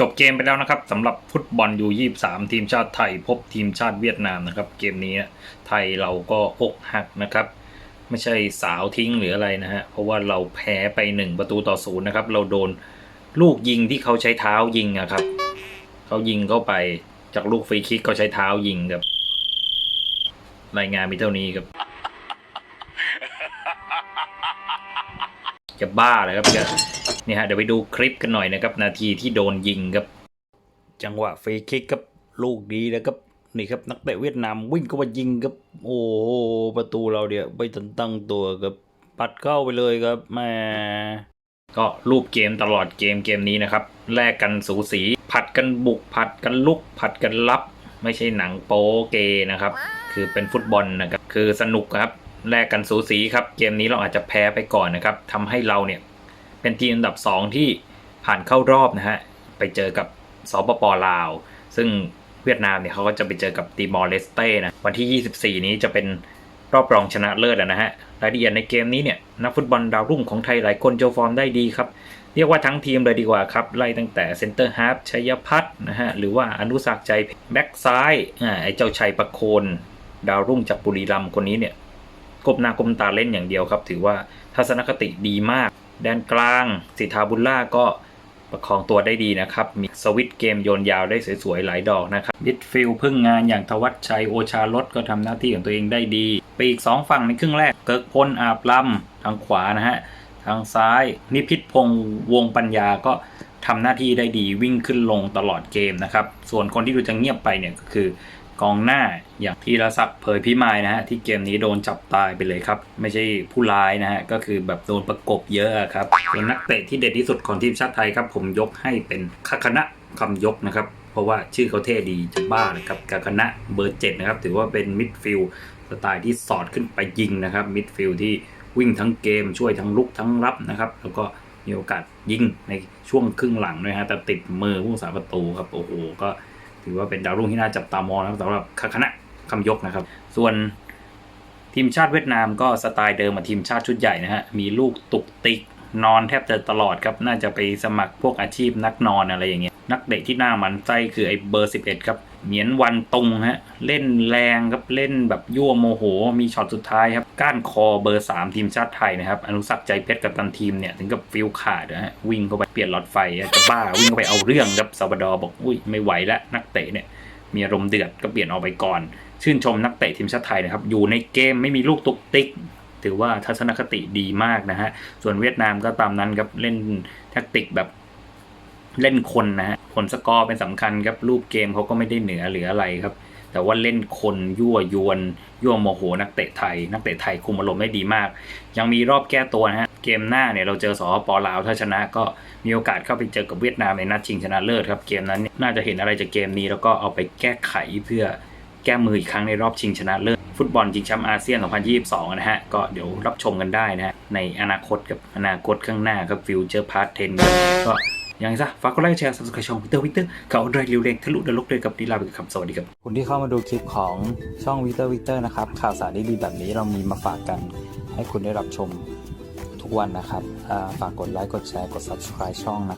จบเกมไปแล้วนะครับสำหรับฟุตบอลยู23ทีมชาติไทย พบทีมชาติเวียดนามนะครับ เกมนี้ไทยเราก็อกหักนะครับ ไม่ใช่สาวทิ้งหรืออะไรนะฮะเพราะว่าเราแพ้ไป1ประตูต่อศูนย์นะครับ เราโดนลูกยิงที่เขาใช้เท้ายิงอะครับเขายิงเข้าไปจากลูกฟรีคิกเขาใช้เท้ายิงครับ รายงานมีเท่านี้ครับ จะบ้าเลยครับจะนี่ฮะเดี๋ยวไปดูคลิปกันหน่อยนะครับ นาทีที่โดนยิงครับ จังหวะฟรีคิกครับลูกดีแล้วครับนี่ครับนักเตะเวียดนามวิ่งเข้ามายิงครับ โอ้โหประตูเราเดี๋ยวไม่ทันตั้งตัวครับปัดเข้าไปเลยครับแหม่ก็รูปเกมตลอดเกมเกมนี้นะครับแลกกันสูสี ผัดกันบุกผัดกันลุก ผัดกันรับ ไม่ใช่หนังโป๊เกนะครับ คือเป็นฟุตบอลนะครับ คือสนุกครับ แลกกันสูสีครับ เกมนี้เราอาจจะแพ้ไปก่อนนะครับทำให้เราเนี่ยเป็นทีมอันดับ 2 ที่ผ่านเข้ารอบนะฮะไปเจอกับสปปลาว ซึ่งเวียดนามเนี่ยเขาก็จะไปเจอกับตีมอร์เลสเต้นะวันที่ 24 นี้จะเป็นรอบรองชนะเลิศแล้วนะฮะรายละเอียดในเกมนี้เนี่ยนักฟุตบอลดาวรุ่งของไทยหลายคนโชว์ฟอร์มได้ดีครับ เรียกว่าทั้งทีมเลยดีกว่าครับ ไล่ตั้งแต่เซนเตอร์ฮาร์ฟชัยพัฒน์นะฮะหรือว่าอนุสักใจแบ็กซ้ายอ่าไอ้เจ้าชัยประโคน ดาวรุ่งจากบุรีรัมย์คนนี้เนี่ย กบหน้ากบตาเล่นอย่างเดียวครับ ถือว่าทัศนคติดีมาก แดนกลางสิทธาบุญล่าก็ประคองตัวได้ดีนะครับ มีสวิตเกมโยนยาวได้สวยๆ หลายดอกนะครับมิดฟิลพึ่งงานอย่างทวัชชัยโอชารสก็ทำหน้าที่ของตัวเองได้ดี ไปอีกสองฝั่งในครึ่งแรก เกิกพลอาบลำทางขวานะฮะ ทางซ้าย นิพิษพงษ์วงปัญญาก็ทำหน้าที่ได้ดีวิ่งขึ้นลงตลอดเกมนะครับ ส่วนคนที่ดูจะเงียบไปเนี่ยก็คือ กองหน้าอย่างธีรศักดิ์เผยพิมายนะฮะที่เกมนี้โดนจับตายไปเลยครับ ไม่ใช่ผู้ร้ายนะฮะก็คือแบบโดนประกบเยอะครับเป็นนักเตะที่เด็ดที่สุดของทีมชาติไทยครับ ผมยกให้เป็นคคณะคำยกนะครับ เพราะว่าชื่อเขาเท่ดีจะบ้านะครับคาคณะเบอร์เจ็ดนะครับถือว่าเป็นมิดฟิลด์สไตล์ที่สอดขึ้นไปยิงนะครับมิดฟิลด์ที่วิ่งทั้งเกมช่วยทั้งลุกทั้งรับนะครับแล้วก็มีโอกาสยิงในช่วงครึ่งหลังด้วยฮะแต่ติดมือผู้สาประตูครับโอ้โหก็ ถือว่าเป็นดาวรุ่งที่น่าจับตามองนะครับสำหรับคณะคำยกนะครับ ส่วนทีมชาติเวียดนามก็สไตล์เดิมกับทีมชาติชุดใหญ่นะฮะ มีลูกตุกติกนอนแทบจะตลอดครับ น่าจะไปสมัครพวกอาชีพนักนอนอะไรอย่างเงี้ย นักเตะที่น่าหมันไส้คือไอ้เบอร์ 11 ครับ เหมียนวันตรงฮะเล่นแรงครับเล่นแบบยั่วโมโห มีช็อตสุดท้ายครับก้านคอเบอร์ 3 ทีมชาติไทยนะครับอนุสักใจเพชรกับตันทีมเนี่ยถึงกับฟิลขาดนะฮะวิ่งเข้าไปเปลี่ยนหลอดไฟอะจะบ้าวิ่งเข้าไปเอาเรื่องครับซาบดอบอกอุ้ยไม่ไหวล้วนักเตะเนี่ยมีอารมณ์เดือดก็เปลี่ยนออกไปก่อน ชื่นชมนักเตะทีมชาติไทยนะครับอยู่ในเกมไม่มีลูกตุกติกถือว่าทัศนคติดีมากนะฮะส่วนเวียดนามก็ตามนั้นครับเล่นแทคติกแบบ เล่นคนนะฮะผลสกอร์เป็นสำคัญครับรูปเกมเขาก็ไม่ได้เหนือหรืออะไรครับ แต่ว่าเล่นคนยั่วยวน ยั่วโมโห นักเตะไทย นักเตะไทยคุมอารมณ์ได้ดีมาก ยังมีรอบแก้ตัวนะฮะเกมหน้าเนี่ยเราเจอสปปลาวถ้าชนะก็มีโอกาสเข้าไปเจอกับเวียดนามในนัดชิงชนะเลิศครับเกมนั้นเนี่ยน่าจะเห็นอะไรจากเกมนี้แล้วก็เอาไปแก้ไขเพื่อแก้มืออีกครั้งในรอบชิงชนะเลิศฟุตบอลชิงแชมป์อาเซียน 2022 นะฮะ ก็เดี๋ยวรับชมกันได้นะฮะ ในอนาคตกับอนาคตข้างหน้าครับฟิวเจอร์พาร์ทเทนก็ ยังไงซะฝากกดไลค์แชร์ subscribe ช่องวิเตอร์วิเตอร์เขาเรยเร็วเร่งทะลุนรกเลยกับดีลาไปกับคำสวัสดีครับคุณที่เข้ามาดูคลิปของช่องวิเตอร์วิเตอร์นะครับข่าวสารดีๆแบบนี้เรามีมาฝากกันให้คุณได้รับชมทุกวันนะครับฝากกดไลค์กดแชร์กด subscribe ช่องนะ